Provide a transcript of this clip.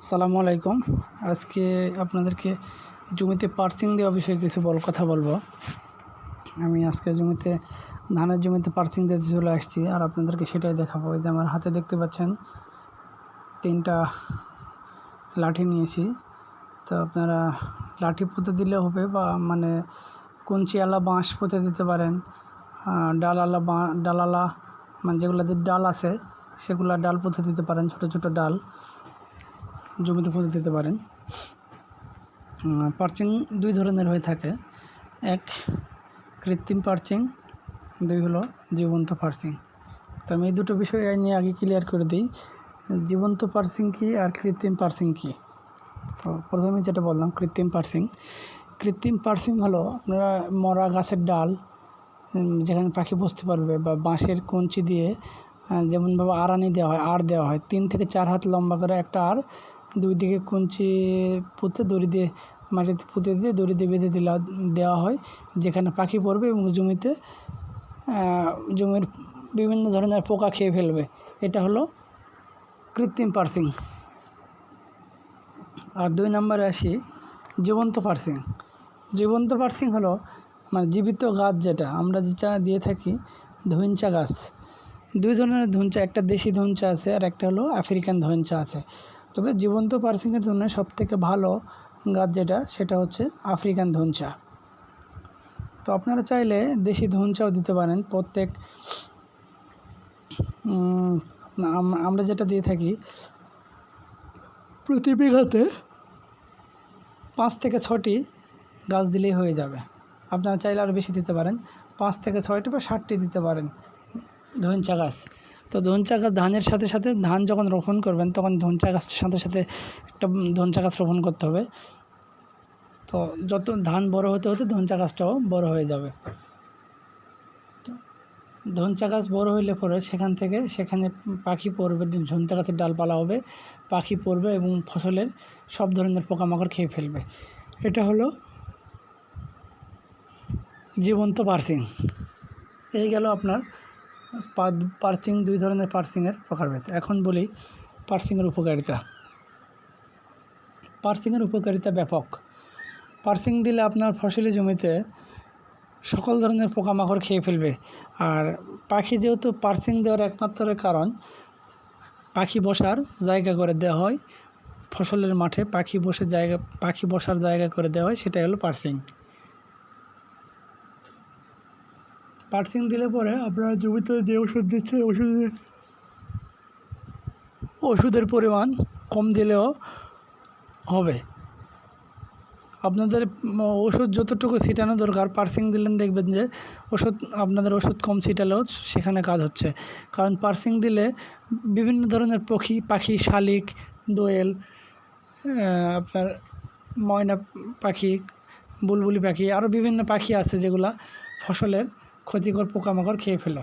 সালামু আলাইকুম। আজকে আপনাদেরকে জমিতে পার্সিং দেওয়া বিষয়ে কিছু বল, কথা বলব। আমি আজকে জমিতে, ধানের জমিতে পার্সিং দিতে চলে আসছি আর আপনাদেরকে সেটাই দেখাবো। এই যে আমার হাতে দেখতে পাচ্ছেন, তিনটা লাঠি নিয়েছি। তো আপনারা লাঠি পুঁতে দিলে হবে বা মানে কুঞ্চিওয়ালা বাঁশ পুঁতে দিতে পারেন। ডালালা বাঁ ডালালা মানে যেগুলোতে ডাল আছে, সেগুলা ডাল পুঁতে দিতে পারেন, ছোট ছোট ডাল। জমিতে পুঁতে দিতে পারেন। পার্চিং দুই ধরনের হয়ে থাকে। এক কৃত্রিম পার্চিং, দুই হলো জীবন্ত পার্চিং। তো আমি এই দুটো বিষয় নিয়ে আগে ক্লিয়ার করে দিই। জীবন্ত পার্সিং কী আর কৃত্রিম পার্সিং কী? তো প্রথমে যেটা বললাম, কৃত্রিম পার্সিং কৃত্রিম পার্সিং হলো আপনারা মরা গাছের ডাল যেখানে পাখি বসতে পারবে বা বাঁশের কঞ্চি দিয়ে যেমনভাবে আড়ানি দেওয়া হয় আর দেওয়া হয়। তিন থেকে চার হাত লম্বা করে একটা আর দুই দিকে কঞ্চি পুঁতে দড়ি দিয়ে, মাটিতে পুঁতে দিয়ে দড়ি দিয়ে বেঁধে দিলা, দেওয়া হয়, যেখানে পাখি পড়বে এবং জমিতে জমির বিভিন্ন ধরনের পোকা খেয়ে ফেলবে। এটা হলো কৃত্রিম পার্সিং। আর দুই নম্বরে আসি, জীবন্ত পার্সিং। জীবন্ত পার্সিং হলো মানে জীবিত গাছ যেটা, আমরা যেটা দিয়ে থাকি ধইঞ্চা গাছ। দুই ধরনের ধুনচা, একটা দেশি ধুনচা আছে আর একটা হলো আফ্রিকান ধইঞ্চা আছে। তবে জীবন্ত পার্সিংয়ের জন্য সবথেকে ভালো গাছ যেটা, সেটা হচ্ছে আফ্রিকান ধুনচা। তো আপনারা চাইলে দেশি ধুনচাও দিতে পারেন। প্রত্যেক আম- আমরা যেটা দিয়ে থাকি, প্রতি বিঘাতে পাঁচ থেকে ছটি গাছ দিলেই হয়ে যাবে। আপনারা চাইলে আরও বেশি দিতে পারেন। পাঁচ থেকে ছয়টি বা ষাটটি দিতে পারেন ধনচা গাছ। তো ধনচা গাছ ধানের সাথে সাথে ধান যখন রোপণ করবেন, তখন ধনচা গাছটার সাথে সাথে একটা ধনচা গাছ রোপণ করতে হবে। তো যত ধান বড় হতে হতে ধনচা গাছটাও বড় হয়ে যাবে। ধনচা গাছ বড় হইলে পরে সেখান থেকে, সেখানে পাখি পড়বে, ধনচা গাছের ডালপালা হবে, পাখি পড়বে এবং ফসলের সব ধরনের পোকামাকড় খেয়ে ফেলবে। এটা হলো জীবন্ত পার্সিং। এই গেল আপনার পার্সিং, দুই ধরনের পার্সিংয়ের প্রকারভেদ এখন বলি পার্সিংয়ের উপকারিতা। পার্সিংয়ের উপকারিতা ব্যাপক। পার্সিং দিলে আপনার ফসলি জমিতে সকল ধরনের পোকামাকড় খেয়ে ফেলবে। আর পাখি যেহেতু পার্সিং দেওয়ার একমাত্র কারণ, পাখি বসার জায়গা করে দেওয়া হয়। ফসলের মাঠে পাখি বসে জায়গা, পাখি বসার জায়গা করে দেওয়া হয়, সেটাই হলো পার্সিং। পার্সিং দিলে পরে আপনারা জমিতে যে ওষুধ দিচ্ছে ওষুধের ওষুধের পরিমাণ কম দিলেও হবে। আপনাদের ওষুধ যতটুকু ছিটানো দরকার, পার্সিং দিলেন দেখবেন যে ওষুধ, আপনাদের ওষুধ কম ছিটালেও সেখানে কাজ হচ্ছে। কারণ পার্সিং দিলে বিভিন্ন ধরনের পক্ষী, পাখি, শালিক, দোয়েল আপনার ময়না পাখি, বুলবুলি পাখি আরও বিভিন্ন পাখি আছে যেগুলা ফসলের ক্ষতিকর পোকামাকড় খেয়ে ফেলে।